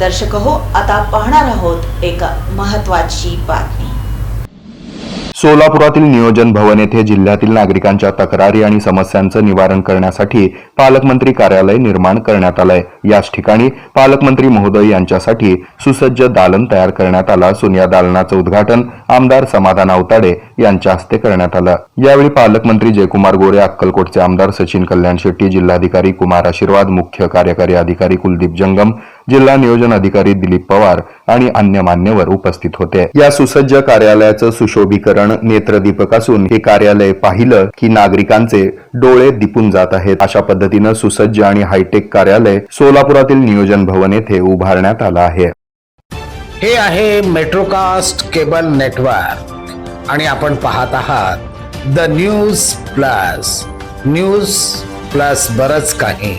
दर्शक हो आता पाहणार आहोत एक महत्वाची बातमी. सोलापुरातील नियोजन भवन येथे जिल्ह्यातील नागरिकांच्या तक्रारी आणि समस्यांचं निवारण करण्यासाठी पालकमंत्री कार्यालय निर्माण करण्यात आलंय. याच ठिकाणी पालकमंत्री महोदय यांच्यासाठी सुसज्ज दालन तयार करण्यात आलं असून या दालनाचं उद्घाटन आमदार समाधान आवताडे यांच्या हस्ते करण्यात आलं. यावेळी पालकमंत्री जयकुमार गोरे अक्कलकोटचे आमदार सचिन कल्याण शेट्टी जिल्हाधिकारी कुमार आशीर्वाद मुख्य कार्यकारी अधिकारी कुलदीप जंगम जिल्हा नियोजन अधिकारी दिलीप पवार आणि अन्य मान्यवर उपस्थित होते. या सुसज्ज कार्यालयाचं सुशोभीकरण नेत्रदीपक असून हे कार्यालय पाहिलं की नागरिकांचे डोळे दिपून जात आहेत. अशा पद्धतीनं सुसज्ज आणि हायटेक कार्यालय सोलापुरातील नियोजन भवन येथे उभारण्यात आलं आहे. हे आहे मेट्रोकास्ट केबल नेटवर्क. आणि आपण पाहत आहात the news plus. News plus बरच काही.